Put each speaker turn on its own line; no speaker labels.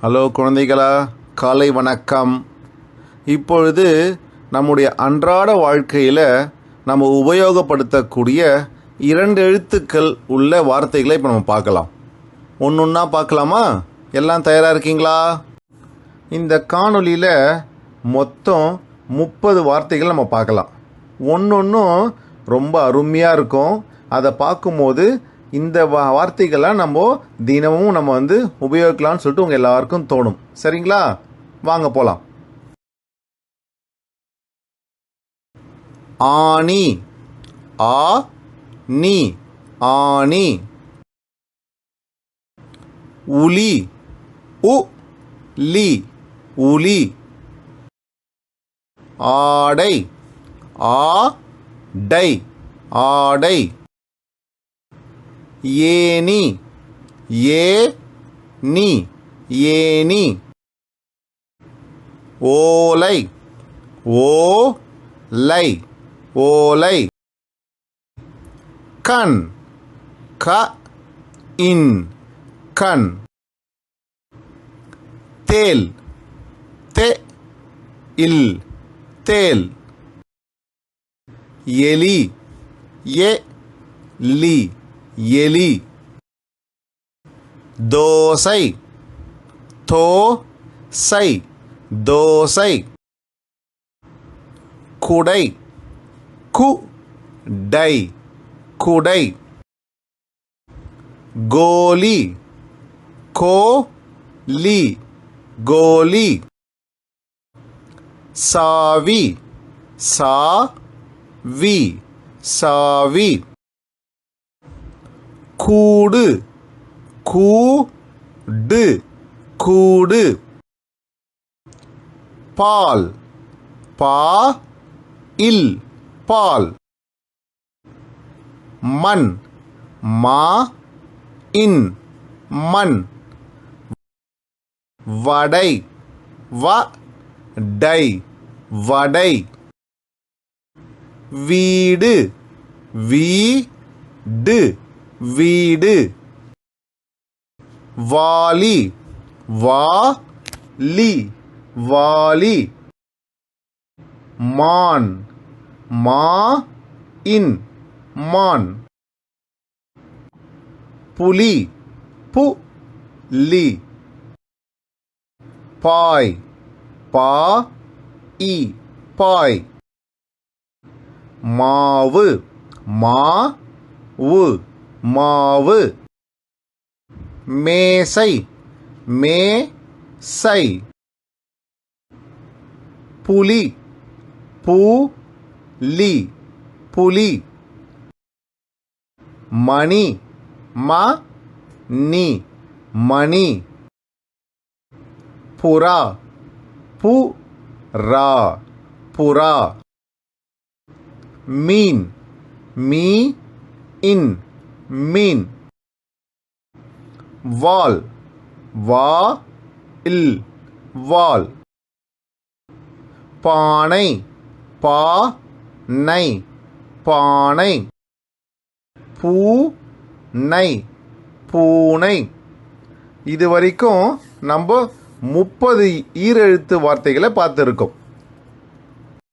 Hello குழந்தைகளா காலை வணக்கம். இப்பொழுது நம்முடைய அன்றாட வாழ்க்கையில் நம்ம உபயோகப்படுத்தக்கூடிய இரண்டு எழுத்துக்கள் உள்ள வார்த்தைகளை இப்போ நம்ம பார்க்கலாம். ஒன்று ஒன்றா பார்க்கலாமா? எல்லாம் தயாராக இருக்கீங்களா? இந்த காணொளியில் மொத்தம் முப்பது வார்த்தைகள் நம்ம பார்க்கலாம். ஒன்று ஒன்றும் ரொம்ப அருமையாக இருக்கும். அதை பார்க்கும்போது இந்த வா வார்த்தைகள்லாம் நம்ம தினமும் நம்ம வந்து உபயோகிக்கலாம்னு சொல்லிட்டு உங்கள் எல்லாருக்கும் தோணும். சரிங்களா? வாங்க போகலாம் ஆணி. ஆ நீ. ஆணி. உலி உ லி. உலி ஆடை. ஆ டை. ஆடை. ஏனி ஏ நீ ஏனி ஓலை. ஓ லை ஓலை. கண். க. இன். கண். தேல். தே. இல். தேல். எலி. எ. லி. எலி. தோசை. தோ சை தோசை. குடை. கு டை குடை. கோலி. கோ லி கோலி. சாவி. சா வி சாவி. கூடு. கூடு. கூடு. பால். பா. இல். பால். மண். மா. இன். மண். வடை. வ. டை. வடை. வீடு. வீடு. வீடு. வாலி. வா லி வாலி. மான். மா இன். மான். புலி. பு லி பாய். பா. இ. பாய். மாவு. மா. உ. மாவு. மேசை. மே சை புலி. பூ லி புலி. மணி. ம நி மணி. புறா. பு ரா புறா. மீன். மீ இன் மீன். வால். வா இல். வால். பானை. பா. நை. பானை. பூ. நை. பூனை. இது வரைக்கும் நம்ம முப்பது ஈரெழுத்து வார்த்தைகளை பார்த்துருக்கோம்.